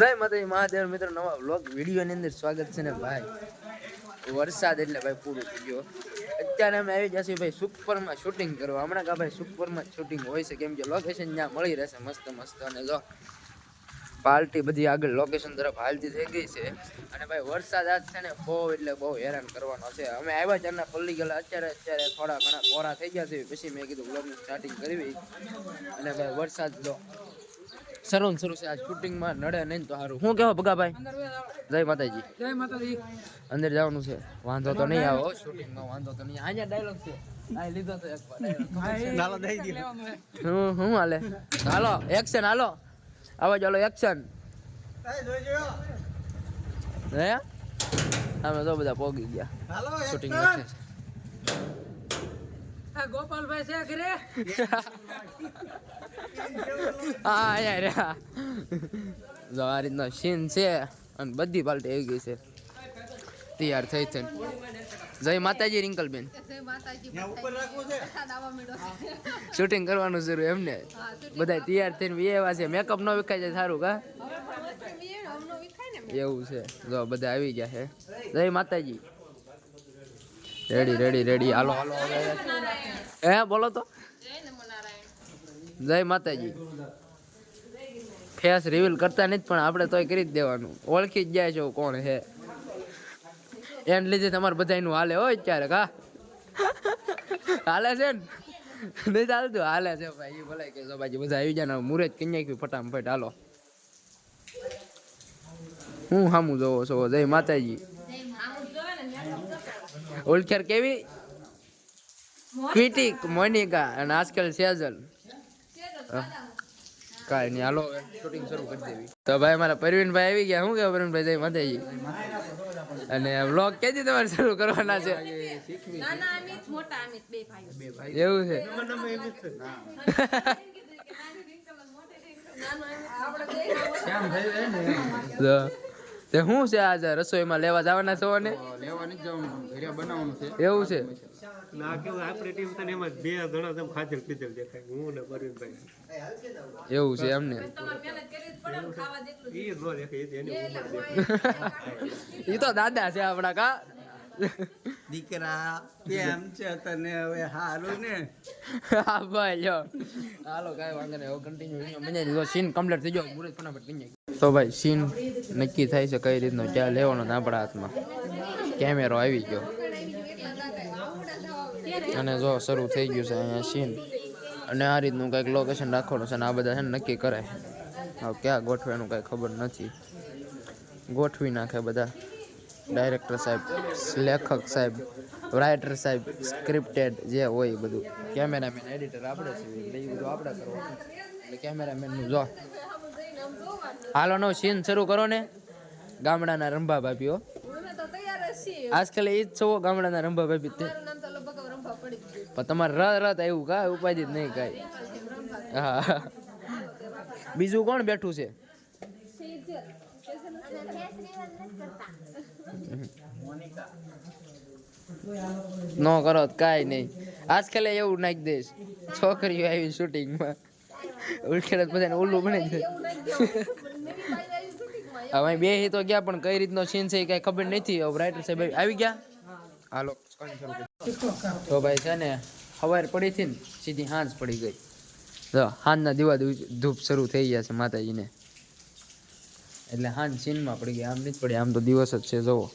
જય માતાજી, મહાદેવ મિત્રો, નવા વ્લોગ વિડીયોની અંદર સ્વાગત છે ને ભાઈ. વરસાદ એટલે ભાઈ પૂરું થઈ ગયો. અત્યારે અમે આવી જશે ભાઈ સુપરમાં શૂટિંગ કરવા. હમણાં કા ભાઈ સુપરમાં શૂટિંગ હોય છે. કેમ કે લોકેશન ત્યાં મળી રહેશે મસ્ત મસ્ત. અને જો પાર્ટી બધી આગળ લોકેશન તરફ હાલતી થઈ ગઈ છે. અને ભાઈ વરસાદ આજ છે ને બહુ એટલે બહુ હેરાન કરવાનો છે. અમે આવ્યા ત્યારના પલ્લી ગયેલા. અત્યારે અત્યારે થોડા ઘણા કોરા થઈ ગયા છે. પછી મેં કીધું બ્લોગનું સ્ટાર્ટિંગ કરવી. અને ભાઈ વરસાદ જો શરૂ ને શરૂ છે. આ શૂટિંગમાં નડે નહીં તો સારું શું કહેવા ભગાભાઈ જય માતાજી. જય માતાજી અંદર જવાનું છે. વાંધો તો નહીં આવો. શૂટિંગમાં વાંધો તો નહીં. અહીંયા ડાયલોગ છે. હાલે? એક્શન હાલો. આવો ચાલો એક્શન હે? અમે તો બધા પોગી ગયા. શૂટિંગ ગોપાલભાઈ છે ઘરે હા યાર જો આ રીતનો સીન છે અને બધી પાલટી આવી ગઈ છે. તૈયાર થઈ છે જય માતાજી રિંકલબેન. શૂટિંગ કરવાનું શરૂ એમને બધા તૈયાર થઈને એવા છે. મેકઅપ નો વિખાય છે સારું કા? એવું છે. જો બધા આવી ગયા છે. જય માતાજી. રેડી રેડી રેડી હાલો હાલો હે બોલો તો. જય માતાજી. ફેસ રિવીલ કરતા નથી, પણ આપણે તોય કરી જ દેવાનું. ઓળખી જ જાય છો કોણ છે. એને લીધે તમારે બધાનું હાલે હોય અત્યારે કા હાલે છે ને? નહીં ચાલતું? હાલે છે ભાઈ એ ભલે કે ભાઈ બધા આવી જાય મુરત કઈ નાખ્યું ફટાફટ. હાલો. હું સામું જોવો છો? જય માતાજી. ઓળખ્યાર કેવી? ક્વિટિક મોનિકા અને આજકાલ સેજલ. કાંઈ નહીં હાલો શૂટિંગ શરૂ કરી દેવી. તો ભાઈ મારા પરવીનભાઈ આવી ગયા. શું કે પરવીનભાઈ જય માતાજી. અને વ્લોગ ક્યાંથી તમારે શરૂ કરવાના છે? એવું છે? તો તે શું છે આજે? રસોઈમાં લેવા જવાના છો ને લેવાની જ જવાનું ઘરે બનાવવાનું છે. એવું છે? ના કેવું આપણી ટીમ તને એમાં બે જણા તેમ ખાધેલ પીધેલ દેખાય. હું ને પરવીનભાઈ એવું છે એમને? જ નો દેખાય એની ઉંમર દેખાય. એ તો દાદા છે આપણા કા? દીકરા કેમ છે તને હવે? હારું ને? હા ભાઈ જો હાલો કાંઈ વાંધો નહીં. હવે કન્ટિન્યુ મને સીન કમ્પ્લીટ થઈ ગયો. મુરત ફટાફટ નાખી તો ભાઈ સીન નક્કી થાય છે કઈ રીતનો, ક્યાં લેવાનો આપણા હાથમાં. કેમેરો આવી ગયો. અને જો શરૂ થઈ ગયું છે અહીંયા સીન. અને આ રીતનું કંઈક લોકેશન રાખવાનું છે અને આ બધા છે ને નક્કી કરે હવે ક્યાં ગોઠવાનું કાંઈ ખબર નથી. ગોઠવી નાખે બધા. ડાયરેક્ટર સાહેબ, લેખક સાહેબ રાઇટર સાહેબ સ્ક્રિપ્ટેડ જે હોય બધું. કેમેરામેન એડિટર આપણે છે એ બધું આપણે કરવાનું એટલે કેમેરામેનનું જો. હાલો નો સીન શરૂ કરો ને. ગામડાના રંભા ભાભીઓ આજકાલ એ જ છો ગામડાના રંભા ભાભી. તે પણ તમારે રત રત આવ્યું કા? ઉપાધિ જ નહીં કાંઈ. હા બીજું કોણ બેઠું છે? નો કરો કાંઈ નહીં. આજકાલ એવું નાખી દઈશ. છોકરીઓ આવી શૂટિંગમાં ઉલખેડ બધાને ઓલું બને છે. હવે બે તો ગયા પણ કઈ રીતનો સીન છે એ કાંઈ ખબર નથી. હવે રાઇટર સાહેબ આવી ગયા? હાલો. તો ભાઈ છે ને સવાર પડી હતી ને સીધી હાંજ પડી ગઈ. તો હાંજના દીવા ધૂપ શરૂ થઈ ગયા છે માતાજીને. એટલે હાંજ સીનમાં પડી ગઈ. આમ નથી પડી આમ તો દિવસ જ છે જવો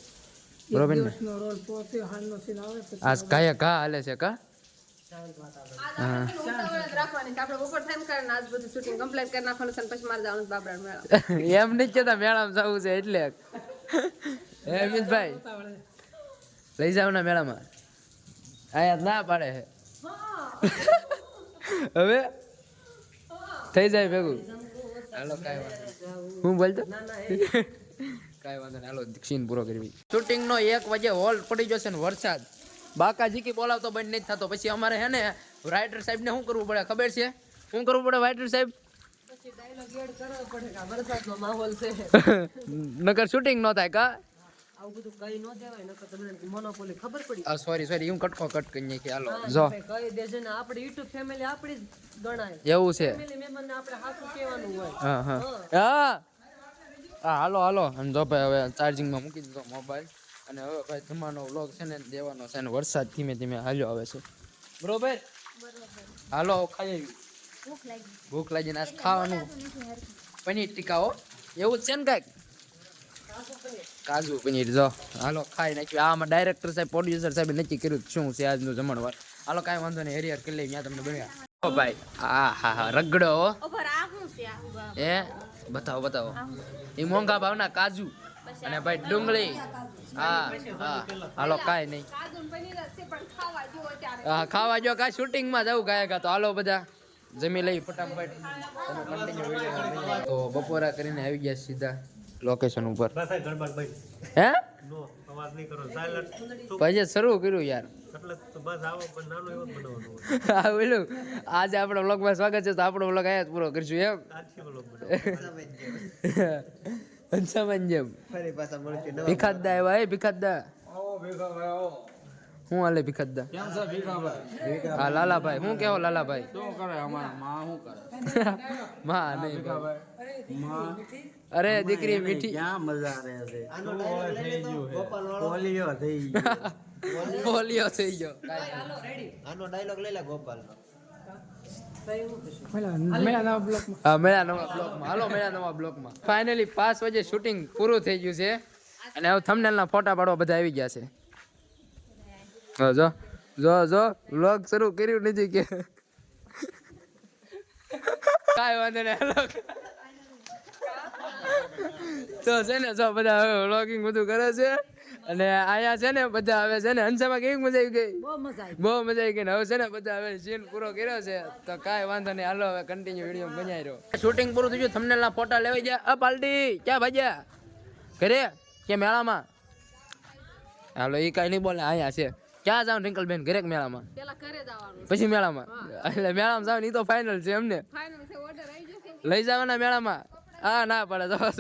બરોબર ને? આજ કાયા કા હાલે છે કા? એમ નથી કેતા મેળામાં જવું છે એટલે. હે લઈ જાવ ના મેળામાં. અહીંયા ના પાડે છે હવે? થઈ જાય ભેગું. હાલો કાંઈ વાંધો હું બોલતો? કાંઈ વાંધો હાલો સીન પૂરો કરવી શૂટિંગનો એક વાગે હોલ પડી જશે ને વરસાદ. બાકા જીકી બોલાવતો બંધ નહીં થતો. પછી અમારે હે ને રાઇટર સાહેબને શું કરવું પડે ખબર છે? શું કરવું પડે રાઇટર સાહેબ? નકર શૂટિંગ નો થાય કા? એવું છે. હાલો હાલો. જો ભાઈ હવે ચાર્જિંગમાં મૂકી દીધો મોબાઈલ અને હવે ભાઈ જમાનો વ્લોગ છે ને દેવાનો છે અને વરસાદ ધીમે ધીમે હાલ્યો આવે છે. બરોબર? હાલો ખાઈ આવી. ભૂખ લાગીને આજ ખાવાનું. પનીર ટીકા હો. એવું જ છે ને કાંઈક? કાજુ પનીર. જો. હાલો ખાઈ નાખ્યું. આમાં ડાયરેક્ટર સાહેબ પ્રોડ્યુસર સાહેબ નક્કી કર્યું શું છે આજનું જમણવાર હાલો કાંઈ વાંધો નહીં. હેરિયર કરી લઈ ત્યાં તમને બન્યા. ઓ ભાઈ હા હા હા રગડો હો? એ બતાવો બતાવો. એ મોંઘા ભાવના કાજુ. અને ભાઈ ડુંગળી. હા હા. હાલો કાંઈ નહીં. હા ખાવા જો કાંઈ શૂટિંગમાં જવું ગાયકા તો હાલો બધા જમી લઈ ફટાફટ. તમે કન્ટિન્યુ વીડિયો તો બપોરા કરીને આવી ગયા સીધા લોકેશન ઉપર. હે? નો અવાજ નહીં કરો. સાયલન્ટ પછી શરૂ કર્યું યાર. એટલે તો બસ આવો પણ નાનો એવો જ બનાવવાનો હા બોલું. આજે આપણો વ્લોગમાં સ્વાગત છે તો આપણો વ્લોગ અહીંયા જ પૂરો કરશું એમ? જેમ ફરી પાછા મળશે ભીખાદા આવ્યા એ ભીખાદા હું હાલે ભીખાદા હા લાલાભાઈ. હું કેવો લાલાભાઈ? શું કરે અમારા માં? શું કરે? માં નહીં ભાઈ. અરે દીકરી મીઠી. ક્યાં મજા રહે છે? પોલિયો થઈ ગયો. પોલિયો થઈ ગયો. આનો ડાયલોગ લઈ લે ગોપાલ હા મેળા નવા બ્લોકમાં. હાલો મેળા નવા બ્લોકમાં. ફાઇનલી પાંચ વાગે શૂટિંગ પૂરું થઈ ગયું છે. અને હવે થમનેલના ફોટા પાડવા બધા આવી ગયા છે. હા, જો જો જો વ્લોગ શરૂ કર્યું નથી કે. કાંઈ વાંધો નહીં હાલો. તો છે ને જો બધા હવે વ્લોગિંગ બધું કરે છે. અને આયા છે ને બધા હવે છે ને હંસામાં કેવી મજા આવી ગઈ? બહુ મજા આવી ગઈ. ને હવે છે ને બધા હવે સીન પૂરો કર્યો છે. તો કાંઈ વાંધો નહીં હાલો હવે કન્ટિન્યુ વીડિયો બનાવી રહ્યો શૂટિંગ પૂરું થઈ ગયું થંબનેલના ફોટા લેવાઈ ગયા. અ પાલટી ક્યાં ભાજ્યા ઘરે? કે મેળામાં? હાલો એ કાંઈ નહીં બોલે આયા છે. ક્યાં જાવ રિંકલબેન? ઘરે કે મેળામાં? પેલા ઘરે જવાનું પછી મેળામાં? એટલે મેળામાં જાવ ને એ તો ફાઇનલ છે એમને ફાઇનલ છે ઓર્ડર આવી જશે. લઈ જવાના મેળામાં? હા ના પડે તો તો હવે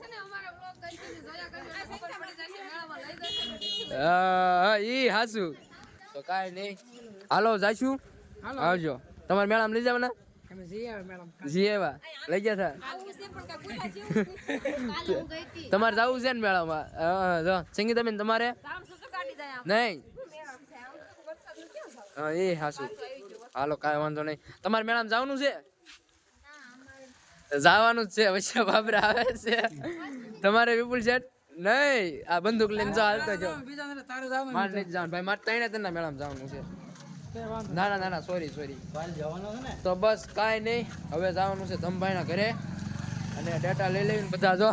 છે ને અમારે બ્લોગ કન્ટિન્યુ જોયા કરજો એટલે ખબર પડી જશે મેળામાં લઈ જશે ને. હા ઈ હાસુ તો કાંઈ નહીં. હાલો જાશું? આવજો. તમારે મેળામાં લઈ જવાના? જી એવા લઈ ગયા હતા. તમારે જવું છે ને મેળામાં. હા, જો. સંગીતાબેન તમારે? નહીં? હા એ હાસુ હાલો કાંઈ વાંધો નહીં. તમારે મેળામાં જવાનું છે? જવાનું જ છે. વચ્ચે બાબરા આવે છે. તમારે વિપુલ શેઠ? નહીં આ બંદૂક લઈને જો હાલતો જો મારે નહીં જવાનું ભાઈ મારે ત્રણે ત્રણ મેળામાં જવાનું છે. ના ના ના ના સોરી સોરી તો બસ કાંઈ નહીં હવે જવાનું છે ધમભાઈના ઘરે. અને ડેટા લઈ લઈને બધા જો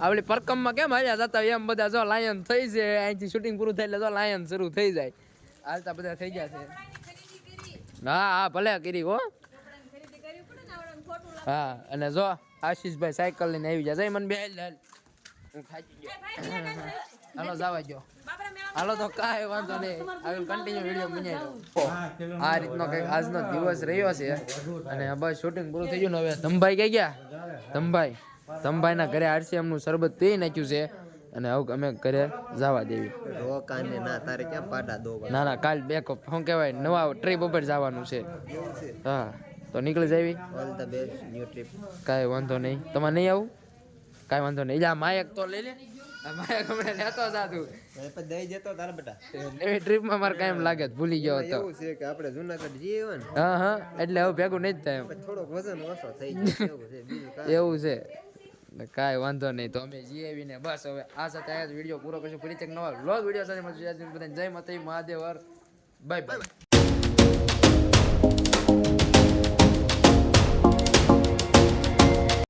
આપણી પરકમમાં કેમ હાલ્યા જતા હોય એમ બધા જો લાયન થઈ છે. અહીંથી શૂટિંગ પૂરું થાય એટલે જો લાયન શરૂ થઈ જાય. હાલતા બધા થઈ ગયા છે. હા હા ભલે કરી હો. હા અને જો આશીષભાઈ સાયકલ લઈને આવી જાય જય મને બે હાલ હાલ. જવા ગયો હાલો તો કાંઈ વાંધો નહીં. આવી કન્ટિન્યુ વીડિયો બનાવી આ રીતનો કંઈક આજનો દિવસ રહ્યો છે. અને બસ શૂટિંગ પૂરું થઈ ગયું ને હવે ધમભાઈ ક્યાં ગયા? ધમભાઈ ધમભાઈના ઘરે આરસીએમનું શરબત પી નાખ્યું છે. અને હવે અમે ઘરે જવા દેવી. રોકાને ના તારે ક્યાં પાડા દો ના ના કાલ બે કપ શું કહેવાય? નવા ટ્રીપ ઉપર જવાનું છે. હા. તો નીકળી જાવી? All the best new trip કાંઈ વાંધો નહીં. તમારે નહીં આવું? કાંઈ વાંધો નહીં. જા માયક તો લઈ લે. માયક હમણાં લેતો હતા તું. પછી દઈ જતો તારા બેટા નવી ટ્રીપમાં મારે કાંઈ એમ લાગે ભૂલી ગયો હતો. એવું છે કે આપણે જુનાગઢ જઈએ ને હા હા એટલે હવે ભેગું નહીં જ થાય એમ. થોડોક વજન ઓછો થઈ જાય એવું છે કાંઈ. એટલે વાંધો નહીં તો અમે જઈએ ને બસ હવે આ સાથે આ વીડિયો પૂરો કરશું. ફરી ચેક નવા લોગ વીડિયો સાથે બધાને જય મતે મહાદેવ બાય બાય.